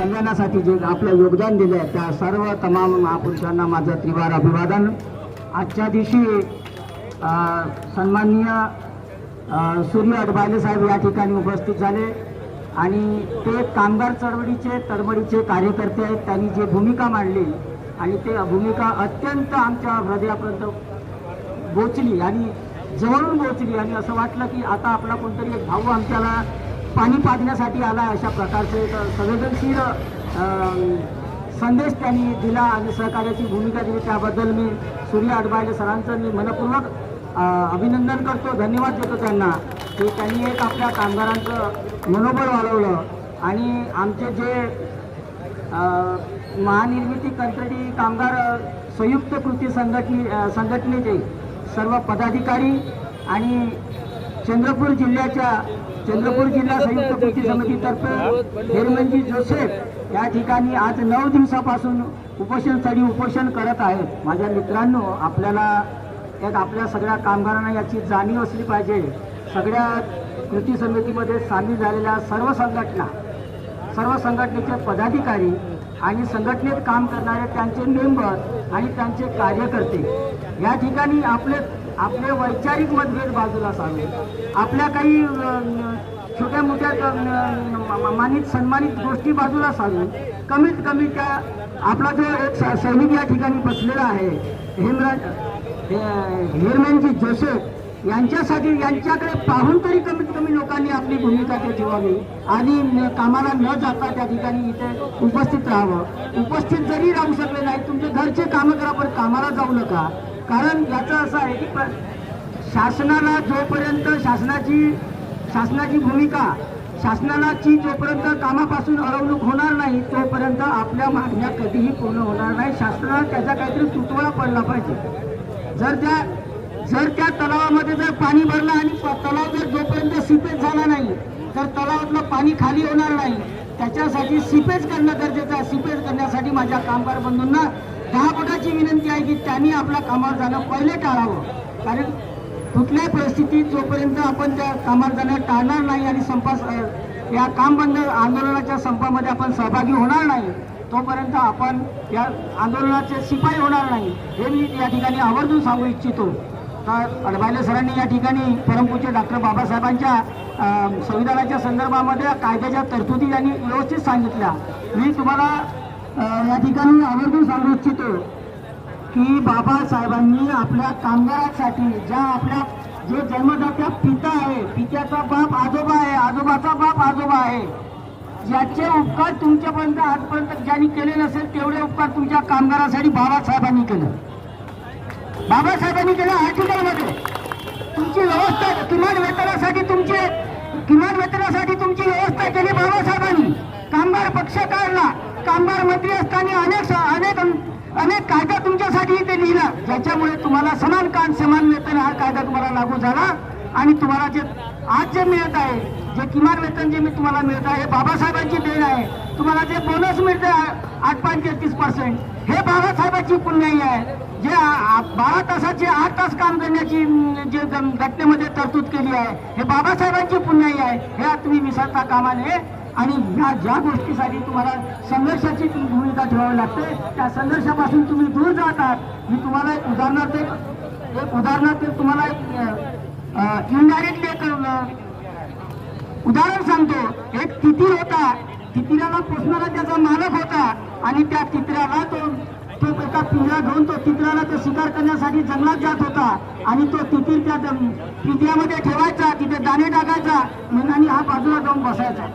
कल्याणासाठी जे आपलं योगदान दिलं आहे त्या सर्व तमाम महापुरुषांना माझं त्रिवार अभिवादन. आजच्या दिवशी सन्माननीय सूर्य अडबाले साहेब या ठिकाणी उपस्थित झाले. आणि ते कामगार चळवळीचे तडमडीचे कार्यकर्ते आहेत. त्यांनी जी भूमिका मांडली आणि ते भूमिका अत्यंत आमच्या हृदयापर्यंत बोचली आणि जवळून बोचली आणि असं वाटलं की आता आपला कोणतरी एक भाऊ आमच्याला पाणी पाजण्यासाठी आला अशा प्रकारचे एक संवेदनशील संदेश त्यांनी दिला आणि सहकार्याची भूमिका दिली. त्याबद्दल मी सूर्य अडबाळे सरांचं मी मनपूर्वक अभिनंदन करतो. धन्यवाद देतो त्यांना. की त्यांनी एक आपल्या कामगारांचं मनोबल वाढवलं. आणि आमचे जे महानिर्मिती कंत्राटी कामगार संयुक्त कृती संघटने संघटनेचे सर्व पदाधिकारी आणि चंद्रपूर जिल्ह्याच्या चंद्रपूर जिल्हा संयुक्त कृती समितीतर्फे हेरमनजी जोसेफ या ठिकाणी आज नऊ दिवसापासून उपोषणसाठी उपोषण करत आहेत. माझ्या मित्रांनो आपल्याला एक आपल्या सगळ्या कामगारांना याची जाणीव असली पाहिजे. सगळ्या कृती समितीमध्ये सामील झालेल्या सर्व संघटना सर्व संघटनेचे पदाधिकारी आणि संघटनेत काम करणारे त्यांचे मेंबर आणि त्यांचे कार्यकर्ते या ठिकाणी आपले आपले वैचारिक मतभेद बाजूला सावे आपल्या काही छोट्या मोठ्या मानित सन्मानित गोष्टी बाजूला सावे कमीत कमी त्या आपला जो एक स- सैनिक या ठिकाणी बसलेला आहे हेमराज हे- जोसेफ यांच्यासाठी यांच्याकडे पाहून तरी कमीत कमी लोकांनी आपली भूमिका ते ठेवावी आणि कामाला न जाता त्या ठिकाणी इथे उपस्थित राहावं. उपस्थित जरी राहू शकले नाही तुमचे घरचे कामं करा पण कामाला जाऊ नका. कारण याचं असं आहे की शासनाला जोपर्यंत शासनाची शासनाची भूमिका शासनाची जोपर्यंत कामापासून अडवणूक होणार नाही तोपर्यंत आपल्या मागण्या कधीही पूर्ण होणार नाही. शासनाला त्याचा काहीतरी तुटवडा पडला पाहिजे. जर त्या जर त्या तलावामध्ये जर पाणी भरलं आणि तलाव जर जोपर्यंत सिपेज झाला नाही तर तलावातलं पाणी खाली होणार नाही. त्याच्यासाठी सिपेज करणं गरजेचं आहे. सिपेज करण्यासाठी माझ्या कामगार बंधूंना दहा विनंती आहे की त्यांनी आपल्या कामावर जाणं पहिले टाळावं. कारण कुठल्याही परिस्थितीत जोपर्यंत आपण त्या कामावर जाणं टाळणार नाही आणि संपास या काम बंद आंदोलनाच्या संपामध्ये आपण सहभागी होणार नाही तोपर्यंत आपण या आंदोलनाचे शिपाई होणार नाही हे मी या ठिकाणी आवर्जून सांगू इच्छितो. तर अडबाले सरांनी या ठिकाणी परमपूज्य डॉक्टर बाबासाहेबांच्या संविधानाच्या संदर्भामध्ये कायद्याच्या तरतुदी यांनी व्यवस्थित सांगितल्या. मी तुम्हाला या ठिकाणी आवर्जून सांगू इच्छितो की बाबासाहेबांनी आपल्या कामगारांसाठी ज्या आपल्या जे जन्मदात्या पिता आहे पित्याचा बाप आजोबा आहे आजोबाचा बाप आजोबा आहे ज्याचे उपकार तुमच्यापर्यंत आजपर्यंत ज्यांनी केले नसेल तेवढे उपकार तुमच्या कामगारासाठी बाबासाहेबांनी केलं. बाबासाहेबांनी केलं आर्टिकलमध्ये तुमची व्यवस्था किमान वेतनासाठी तुमचे किमान वेतनासाठी तुमची व्यवस्था केली बाबासाहेबांनी. कामगार पक्ष काढला कामगार मंत्री असताना अनेक स- अनेक अनेक कायदा तुमच्यासाठी ते लिहिला. ज्याच्यामुळे तुम्हाला समान काम समान वेतन हा कायदा तुम्हाला लागू झाला. आणि तुम्हाला जे आज जे मिळत आहे जे किमान वेतन जे मी तुम्हाला मिळत आहे हे बाबासाहेबांची देण आहे. तुम्हाला जे बोनस मिळते आठ पॉईंट तेहतीस पर्सेंट हे बाबासाहेबांची पुण्याई आहे. जे बारा तासाचे आठ तास काम करण्याची जे घटनेमध्ये तरतूद केली आहे हे बाबासाहेबांची पुण्याई आहे. हे तुम्ही विसरता कामा नये. आणि ह्या ज्या गोष्टीसाठी तुम्हाला संघर्षाची भूमिका ठेवावी लागते त्या संघर्षापासून तुम्ही दूर जात आहात मी तुम्हाला एक उदाहरणार्थ एक उदाहरणार्थ तुम्हाला एक इनडायरेक्टली एक उदाहरण सांगतो. एक तितीर होता. तितिराला पोसणारा त्याचा मालक होता आणि त्या तितऱ्याला तो तो एका पिंजरा घेऊन तो तित्र्याला तो शिकार करण्यासाठी जंगलात जात होता आणि तो तितीर त्या पिंजऱ्यामध्ये ठेवायचा तिथे दाणे टाकायचा आणि हा बाजूला जाऊन बसायचा.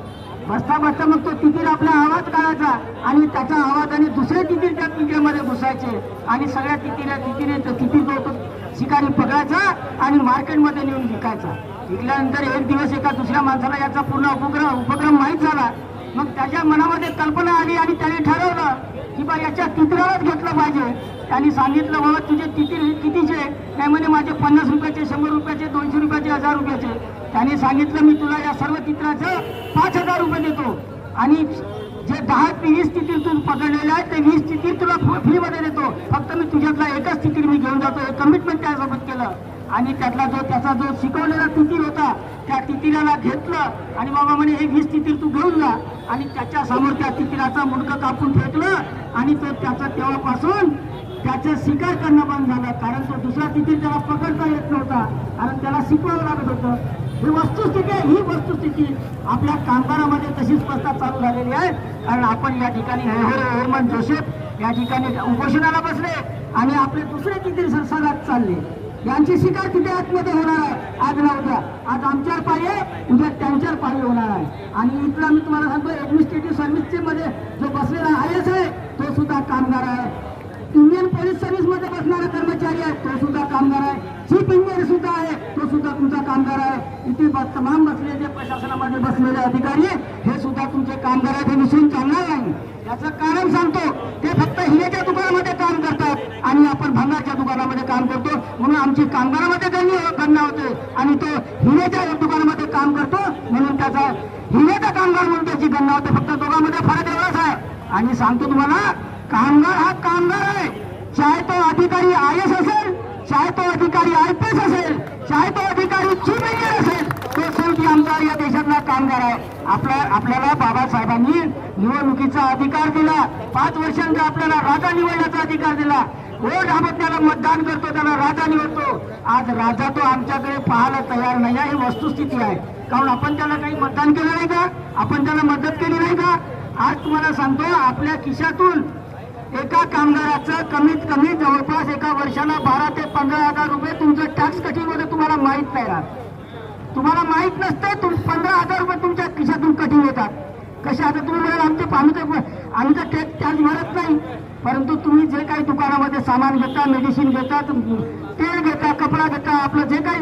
बसता बसता मग तो तिकीर आपला आवाज काढायचा आणि त्याच्या आवाजाने दुसरे तिकीर त्या पिंजऱ्यामध्ये घुसायचे. आणि सगळ्या तितीऱ्या तितीरे तिकीर जो तो शिकारी पकडायचा आणि मार्केटमध्ये नेऊन विकायचा. विकल्यानंतर एक दिवस एका दुसऱ्या माणसाला याचा पूर्ण उपक्रम उपक्रम माहीत झाला. मग त्याच्या मनामध्ये कल्पना आली आणि त्याने ठरवलं की बा याच्या तित्रालाच घेतलं पाहिजे. त्यांनी सांगितलं बाबा तुझे तिकीर कितीचे? नाही म्हणे माझे पन्नास रुपयाचे शंभर रुपयाचे दोनशे रुपयाचे हजार रुपयाचे. त्याने सांगितलं मी तुला या सर्व चित्राचं पाच हजार रुपये देतो. आणि जे दहा ते वीस तिथील तू पकडलेले आहेत ते वीस तिथील तुला फ्रीमध्ये देतो. फक्त मी तुझ्यातला एकच तिकीट मी घेऊन जातो. हे कमिटमेंट त्यासोबत केलं. आणि त्यातला जो त्याचा जो शिकवलेला तितील होता त्या तिथिराला घेतलं. आणि बाबा म्हणे हे वीस तिथील तू घेऊन जा. आणि त्याच्यासमोर त्या तिथिराचा मुडकं कापून फेकलं. आणि तो त्याचं तेव्हापासून त्याचं शिकार करणं बंद झालं. कारण तो दुसरा तिथील त्याला पकडता येत नव्हता. कारण त्याला शिकवावं लागत होतं. ही वस्तुस्थिती आहे ही वस्तुस्थिती. आपल्या कामगारामध्ये तशीच स्पर्धा चालू झालेली आहे. कारण आपण या ठिकाणी हेरमन जोसेफ या ठिकाणी उपोषणाला बसले आणि आपले दुसरे किती संसदात चालले. यांची शिकार तिथे आतमध्ये होणार आहे? आज ना उद्या आज आमच्यावर पाळी आहे उद्या त्यांच्यावर पाळी होणार आहे. आणि इथला मी तुम्हाला सांगतो ऍडमिनिस्ट्रेटिव्ह सर्व्हिसचे मध्ये जो बसलेला आय एस आहे तो सुद्धा कामगार आहे. इंडियन पोलीस सर्व्हिसमध्ये बसणारा कर्मचारी आहे तो सुद्धा कामगार आहे चीफ इंजिनियर सुद्धा आहे तो सुद्धा तुमचा कामगार आहे इथे तमाम बसलेले प्रशासनामध्ये बसलेले अधिकारी हे सुद्धा तुमचे कामगार आहेत हे मिसळून चालणार नाही. याचं कारण सांगतो ते फक्त हिरेच्या दुकानामध्ये काम करतात आणि आपण भंगाच्या दुकानामध्ये काम करतो. म्हणून आमची कामगारामध्ये त्यांनी गणना होते आणि तो हिरेच्या दुकानामध्ये काम करतो. म्हणून त्याचा हिरेचा कामगार म्हणून त्याची गणना होते. फक्त दोघांमध्ये फरक एवढाच आहे. आणि सांगतो तुम्हाला कामगार हा कामगार आहे चाहे तो अधिकारी आय एस असेल चाहे तो अधिकारी आय पी एस असेल चाहे तो अधिकारी चीफ इंजिनियर असेल तो शेवटी आमचा या देशातला आहे. आपल्या आपल्याला बाबासाहेबांनी निवडणुकीचा अधिकार दिला. पाच वर्षांचा आपल्याला राजा निवडण्याचा अधिकार दिला. वोट आपण त्याला मतदान करतो त्याला राजा निवडतो. आज राजा तो आमच्याकडे पाहायला तयार नाही आहे ही वस्तुस्थिती आहे. कारण आपण त्याला काही मतदान केलं नाही का? आपण त्याला मदत केली नाही का? आज तुम्हाला सांगतो आपल्या खिशातून एका कामगाराचं कमीत कमी जवळपास एका वर्षाला बारा ते पंधरा हजार रुपये तुमचं टॅक्स कटिंगमध्ये तुम्हाला माहीत नाही राहत. तुम्हाला माहीत नसतं तुम पंधरा हजार रुपये तुमच्या खिशातून कठीण येतात. कसे आता तुम्ही म्हणाल आमचे आम्ही तर आम्ही तर टॅक्स टॅक्स भरत नाही. परंतु तुम्ही जे काही दुकानामध्ये सामान घेता मेडिसिन घेता तेल घेता कपडा घेता आपलं जे काही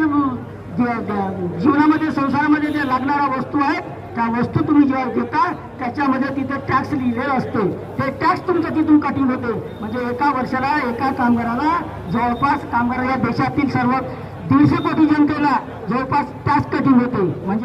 जीवनामध्ये संसारामध्ये जे लागणाऱ्या वस्तू आहेत त्या वस्तू तुम्ही जेव्हा घेता त्याच्यामध्ये तिथे टॅक्स लिहिलेलं असते. ते टॅक्स तुमचं तिथून कटिंग होते. म्हणजे एका वर्षाला एका कामगाराला जवळपास कामगार या देशातील सर्व दीडशे कोटी जनतेला जवळपास तास कठीण होते. म्हणजे